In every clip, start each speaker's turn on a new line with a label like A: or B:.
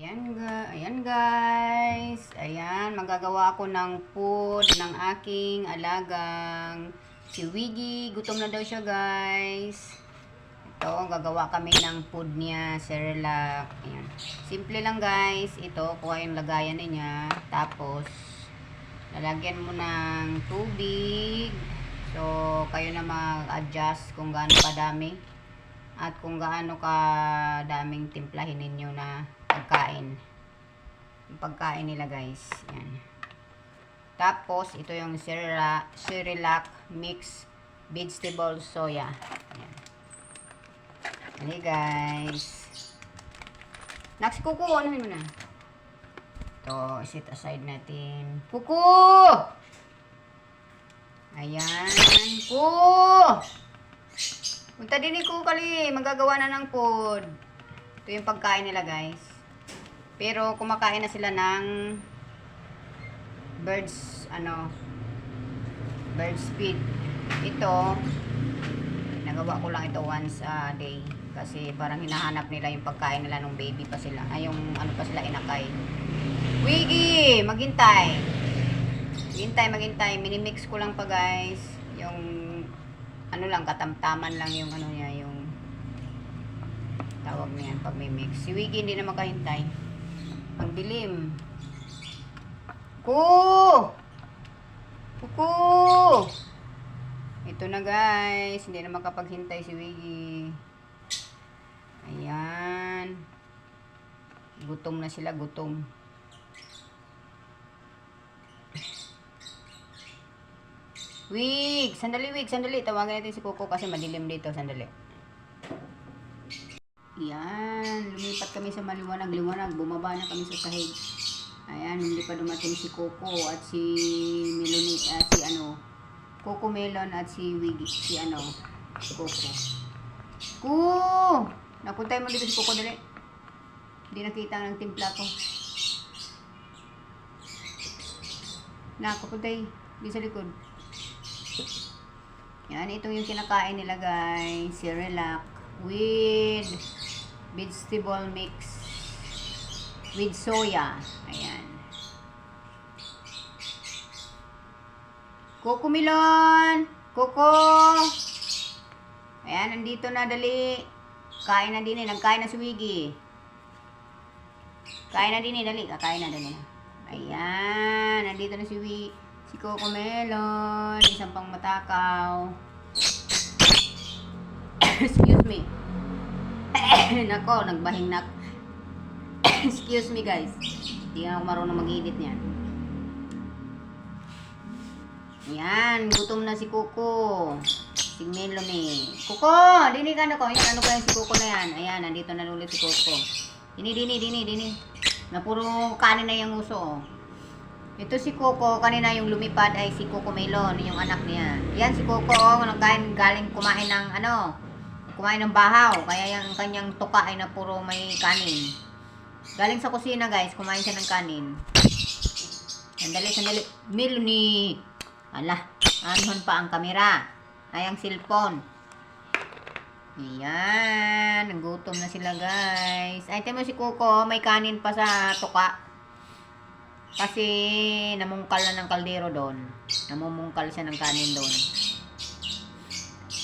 A: Ayan, ayan guys. Ayan, magagawa ako ng food ng aking alagang si Wiggy. Gutom na daw siya guys. Ito, gagawa kami ng food niya, Cerelac. Ayan. Simple lang guys. Ito, kuha yung lagayan niya. Tapos, lalagyan mo ng tubig. So, kayo na mag-adjust kung gaano kadami at kung gaano ka daming timplahin ninyo na pagkain. Yung pagkain nila guys. Yan. Tapos, ito yung Cerelac, Mix Vegetable Soya. Yan. Ano guys. Next, kuko. Ano mo na? Ito, set aside natin. Kuko! Ayan. Kuko! Punta din ko kali, magagawa na ng food. Ito yung pagkain nila guys. Pero kumakain na sila ng birds, ano, birds feed. Ito, nagawa ko lang ito once a day. Kasi parang hinahanap nila yung pagkain nila nung baby pa sila. Ay, yung ano pa sila inakay. Wiggy! Maghintay! Maghintay, maghintay. Minimix ko lang pa guys. Yung ano lang, katamtaman lang yung ano niya, yung tawag niyan pag may mix. Si Wiggy hindi na makahintay. Ang dilim. Kuko! Kuko! Ito na guys, hindi na makapaghintay si Wiggy. Ayan. Gutom na sila, gutom. Wig! Sandali, Wig. Sandali. Tawagan natin si Coco kasi madilim dito. Sandali. Yan. Lumipat kami sa maliwanag. Liwanag. Bumaba na kami sa sahig. Ayan. Hindi pa dumating si Coco at si Melanie at si ano. Coco Melon at si Wiggy. Si ano. Si Coco. Coco! Napuntay mo dito si Coco. Dali. Hindi nakita ng timpla ko. Nakapuntay. Di sa likod. Yan, ito yung kinakain nila guys. Cerelac with vegetable mix with soya. Ayan. Coco Milon! Coco! Ayan, nandito na dali. Kain na din eh. Nagkain na si Wiggy. Kain na din eh. Dali. Kakain na dali. Ayan. Nandito na si Wiggy. Si Coco Melon, isang pang matakaw. Excuse me. Nako, nagbahing nak. Excuse me guys. Hindi ako marunong mag-edit niyan. Yan, gutom na si Coco. Si Melon eh. Coco, dini ka na ko. Yan, ano ko yan si Coco na yan. Ayan, nandito na ulit si Coco. Dini, dini, dini, dini. Na puro kanin na yung uso. Oh. Ito si Coco, kanina yung lumipad ay si Coco Melon, yung anak niya. Yan si Coco, oh, nagkain galing kumain ng ano, kumain ng bahaw. Kaya yung kanyang tuka ay na puro may kanin. Galing sa kusina guys, kumain siya ng kanin. Sandali, sandali. Melanie. Ala, anuhan pa ang kamera. Ay, ang cellphone. Ayan, nagutom na sila guys. Ay, mo si Coco, may kanin pa sa tuka. Kasi namungkal na ng kaldero doon. Namumungkal siya ng kanin doon.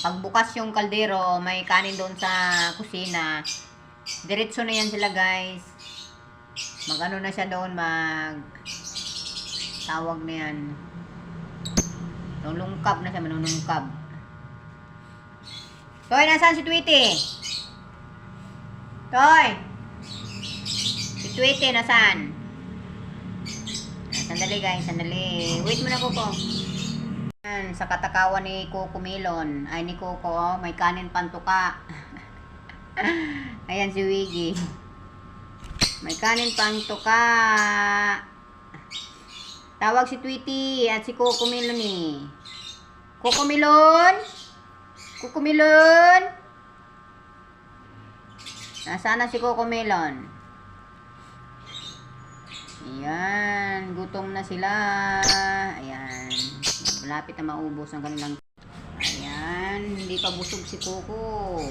A: Pagbukas yung kaldero, may kanin doon sa kusina. Diretso na yan sila guys. Magano na siya doon, mag tawag na yan. Lulungkab na siya, manunungkab. Toy, nasaan si Tweety? Toy! Si Tweety, nasaan? Sandali guys, sandali. Wait muna Coco. Yan, sa katakawan ni Coco Melon, ay ni Coco, may kanin pantuka. Ayan si Wiggy. May kanin pantuka. Tawag si Tweety at si Coco Melon eh. Coco Melon? Coco Melon? Nasaan na si Coco Melon? Ayan, gutom na sila. Ayan, malapit na maubos ang kanilang... Ayan, hindi pa busog si Coco.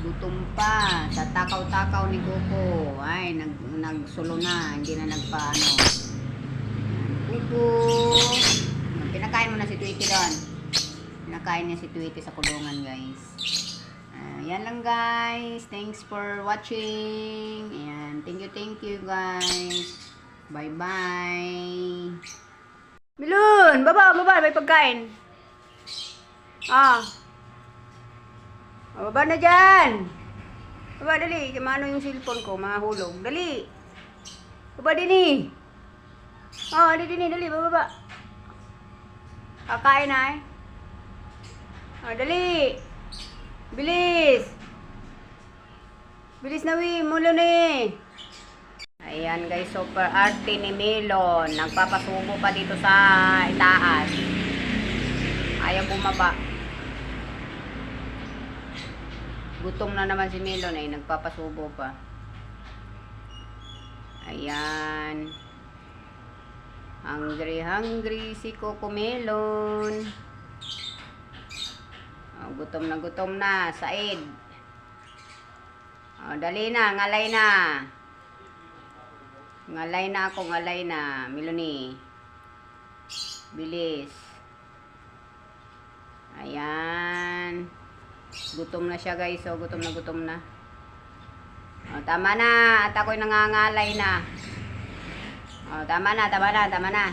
A: Gutom pa. Sa takaw-takaw ni Coco. Ay, nag, nagsulo na, hindi na nagpaano. Kuko. Pinakain mo na si Tweety doon. Pinakain niya si Tweety sa kulungan, guys. Ah, yan lang, guys. Thanks for watching. Ayan. Thank you, thank you, guys. Bye-bye. Milun! Baba, baba. May pagkain. Ah. Oh, baba na dyan. Baba, dali. Kamano yung cellphone ko? Mahulog. Dali. Baba, dini. Oh, dali, dini. Dali, bababa. Kakain na eh. Oh, dali. Bilis. Bilis na, wi. Mulo na eh. Ayan guys, super arte ni Melon. Nagpapasubo pa dito sa itaas. Ayaw bumaba. Gutom na naman si Melon ay nagpapasubo pa. Ayan. Hungry, hungry si Coco Melon. Oh, gutom na gutom na. Said. Oh, dali na, ngalay na. Ngalay na ako, ngalay na. Melanie. Bilis. Ayan. Gutom na siya guys. So, gutom na gutom na. O, tama na. At ako'y nangangalay na. O, tama na, tama na, tama na.